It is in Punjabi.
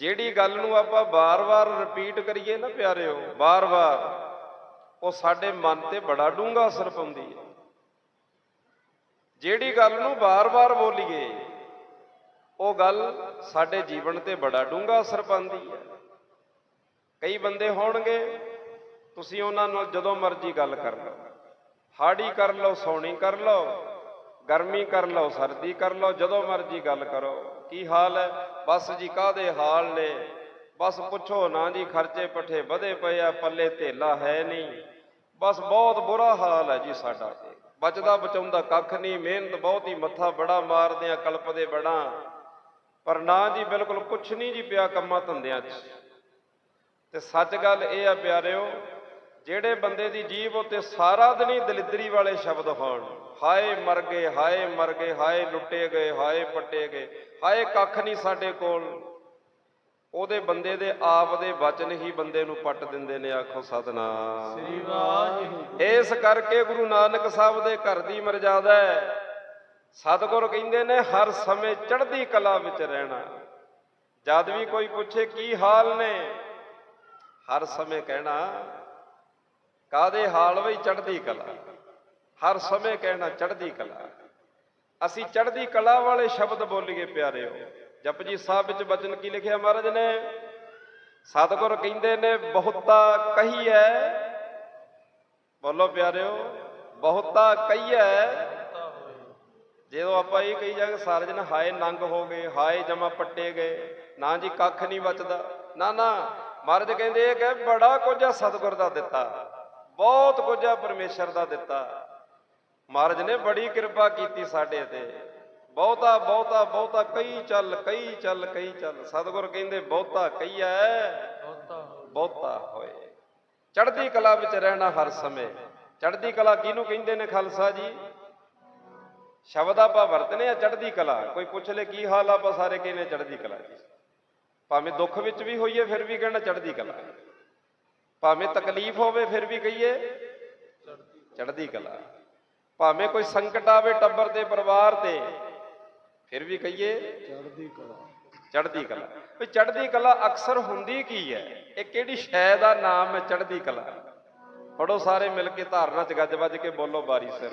ਜਿਹੜੀ ਗੱਲ ਨੂੰ ਆਪਾਂ ਬਾਰ-ਬਾਰ ਰਿਪੀਟ ਕਰੀਏ ਨਾ ਪਿਆਰਿਓ ਬਾਰ-ਬਾਰ ਉਹ ਸਾਡੇ ਮਨ ਤੇ ਬੜਾ ਡੂੰਘਾ ਅਸਰ ਪਾਉਂਦੀ ਹੈ। ਜਿਹੜੀ ਗੱਲ ਨੂੰ ਬਾਰ-ਬਾਰ ਬੋਲੀਏ, ਉਹ ਗੱਲ ਸਾਡੇ ਜੀਵਨ ਤੇ ਬੜਾ ਡੂੰਘਾ ਅਸਰ ਪਾਉਂਦੀ ਹੈ। ਕਈ ਬੰਦੇ ਹੋਣਗੇ, ਤੁਸੀਂ ਉਹਨਾਂ ਨਾਲ ਜਦੋਂ ਮਰਜ਼ੀ ਗੱਲ ਕਰ ਲਓ। ਹਾੜੀ ਕਰ ਲਓ, ਸੌਣੀ ਕਰ ਲਓ ਗਰਮੀ ਕਰ ਲਓ, ਸਰਦੀ ਕਰ ਲਓ, ਜਦੋਂ ਮਰਜ਼ੀ ਗੱਲ ਕਰੋ। ਕੀ ਹਾਲ ਹੈ? ਬਸ ਜੀ ਕਾਦੇ ਹਾਲ ਨੇ? ਬਸ ਪੁੱਛੋ ਨਾ ਜੀ, ਖਰਚੇ ਪੱਠੇ ਵਧੇ ਪਏ ਆ, ਪੱਲੇ ਧੇਲਾ ਹੈ ਨਹੀਂ। ਬਸ ਬਹੁਤ ਬੁਰਾ ਹਾਲ ਹੈ ਜੀ ਸਾਡਾ ਬਚਦਾ ਬਚਾਉਂਦਾ ਕੱਖ ਨਹੀਂ, ਮਿਹਨਤ ਬਹੁਤ ਹੀ, ਮੱਥਾ ਬੜਾ ਮਾਰਦੇ ਆ, ਕਲਪਦੇ ਬੜਾ। ਪਰ ਨਾ ਜੀ, ਬਿਲਕੁਲ ਕੁਛ ਨਹੀਂ ਜੀ ਪਿਆ ਕੰਮਾਂ ਧੰਦਿਆਂ 'ਚ। ਤੇ ਸੱਚ ਗੱਲ ਇਹ ਆ ਪਿਆਰਿਓ ਜਿਹੜੇ ਬੰਦੇ ਦੀ ਜੀਭ ਉੱਤੇ ਸਾਰਾ ਦਿਨ ਹੀ ਦਲਿਦਰੀ ਵਾਲੇ ਸ਼ਬਦ ਹੋਣ ਹਾਏ ਮਰ ਗਏ ਹਾਏ ਮਰ ਗਏ ਹਾਏ ਲੁੱਟੇ ਗਏ ਹਾਏ ਪੱਟੇ ਗਏ ਹਾਏ ਕੱਖ ਨਹੀਂ ਸਾਡੇ ਕੋਲ। ਉਹਦੇ ਬੰਦੇ ਦੇ ਆਪ ਦੇ ਵਚਨ ਹੀ ਬੰਦੇ ਨੂੰ ਪੱਟ ਦਿੰਦੇ ਨੇ ਆਖੋ ਸਤਨਾਮ। ਸ੍ਰੀ ਵਾਹਿਗੁਰੂ। ਇਸ ਕਰਕੇ ਗੁਰੂ ਨਾਨਕ ਸਾਹਿਬ ਦੇ ਘਰ ਦੀ ਮਰਜ਼ਾਦਾ ਹੈ। ਸਤਿਗੁਰ ਕਹਿੰਦੇ ਨੇ ਹਰ ਸਮੇਂ ਚੜ੍ਹਦੀ ਕਲਾ ਵਿੱਚ ਰਹਿਣਾ। ਜਦ ਵੀ ਕੋਈ ਪੁੱਛੇ ਕੀ ਹਾਲ ਨੇ ਹਰ ਸਮੇਂ ਕਹਿਣਾ ਕਾਦੇ ਹਾਲ ਵਈ ਚੜ੍ਹਦੀ ਕਲਾ? ਹਰ ਸਮੇਂ ਕਹਿਣਾ, ਚੜ੍ਹਦੀ ਕਲਾ। ਅਸੀਂ ਚੜ੍ਹਦੀ ਕਲਾ ਵਾਲੇ ਸ਼ਬਦ ਬੋਲੀਏ, ਪਿਆਰਿਓ। ਜਪਜੀ ਸਾਹਿਬ ਵਿੱਚ ਬਚਨ ਕੀ ਲਿਖਿਆ ਮਹਾਰਾਜ ਨੇ? ਸਤਿਗੁਰ ਕਹਿੰਦੇ ਨੇ, ਬਹੁਤਾ ਕਹੀਐ। ਬੋਲੋ ਪਿਆਰਿਓ, ਬਹੁਤਾ ਕਹੀਐ। ਜਦੋਂ ਆਪਾਂ ਇਹ ਕਹੀ ਜਾਗੇ, ਸਾਰੇ ਜਨ ਹਾਏ ਨੰਗ ਹੋ ਗਏ, ਹਾਏ ਜਮਾ ਪੱਟੇ ਗਏ। ਨਾ ਜੀ ਕੱਖ ਨਹੀਂ ਬਚਦਾ। ਨਾ ਨਾ। ਮਹਾਰਾਜ ਕਹਿੰਦੇ ਇਹ ਕਿ ਬੜਾ ਕੁਝ ਆ ਸਤਿਗੁਰ ਦਾ ਦਿੱਤਾ। ਬਹੁਤ ਕੁਝ ਆ ਪਰਮੇਸ਼ਰ ਦਾ ਦਿੱਤਾ। ਮਹਾਰਾਜ ਨੇ ਬੜੀ ਕਿਰਪਾ ਕੀਤੀ ਸਾਡੇ ਤੇ। ਬਹੁਤਾ ਬਹੁਤਾ ਬਹੁਤਾ ਕਈ ਚੱਲ ਕਈ ਚੱਲ ਕਈ ਚੱਲ। ਸਤਿਗੁਰ ਕਹਿੰਦੇ ਬਹੁਤਾ ਕਈਐ ਬਹੁਤਾ ਬਹੁਤਾ ਹੋਏ। ਚੜ੍ਹਦੀ ਕਲਾ ਵਿੱਚ ਰਹਿਣਾ ਹਰ ਸਮੇਂ। ਚੜ੍ਹਦੀ ਕਲਾ ਕਿਹਨੂੰ ਕਹਿੰਦੇ ਨੇ ਖਾਲਸਾ ਜੀ? ਸ਼ਬਦ ਆਪਾਂ ਵਰਤਨੇ ਆ ਚੜ੍ਹਦੀ ਕਲਾ। ਕੋਈ ਪੁੱਛ ਲੈ ਕੀ ਹਾਲ ਆ ਆਪਾਂ ਸਾਰੇ ਕਹਿੰਦੇ ਚੜ੍ਹਦੀ ਕਲਾ ਜੀ। ਭਾਵੇਂ ਦੁੱਖ ਵਿੱਚ ਵੀ ਹੋਈਏ ਫਿਰ ਵੀ ਕਹਿਣਾ ਚੜ੍ਹਦੀ ਕਲਾ। ਭਾਵੇਂ ਤਕਲੀਫ ਹੋਵੇ ਫਿਰ ਵੀ ਕਹੀਏ ਚੜ੍ਹਦੀ ਕਲਾ। ਭਾਵੇਂ ਕੋਈ ਸੰਕਟ ਆਵੇ ਟੱਬਰ ਤੇ ਪਰਿਵਾਰ ਤੇ ਫਿਰ ਵੀ ਕਹੀਏ ਚੜ੍ਹਦੀ ਕਲਾ। ਚੜ੍ਹਦੀ ਕਲਾ। ਵੀ ਚੜ੍ਹਦੀ ਕਲਾ ਅਕਸਰ ਹੁੰਦੀ ਕੀ ਹੈ? ਇਹ ਕਿਹੜੀ ਸ਼ੈ ਦਾ ਨਾਮ ਹੈ ਚੜ੍ਹਦੀ ਕਲਾ? ਪੜੋ ਸਾਰੇ ਮਿਲ ਕੇ ਧਾਰਨਾ ਚ ਗੱਜ ਵੱਜ ਕੇ ਬੋਲੋ ਬਾਰੀ ਸਿਰ।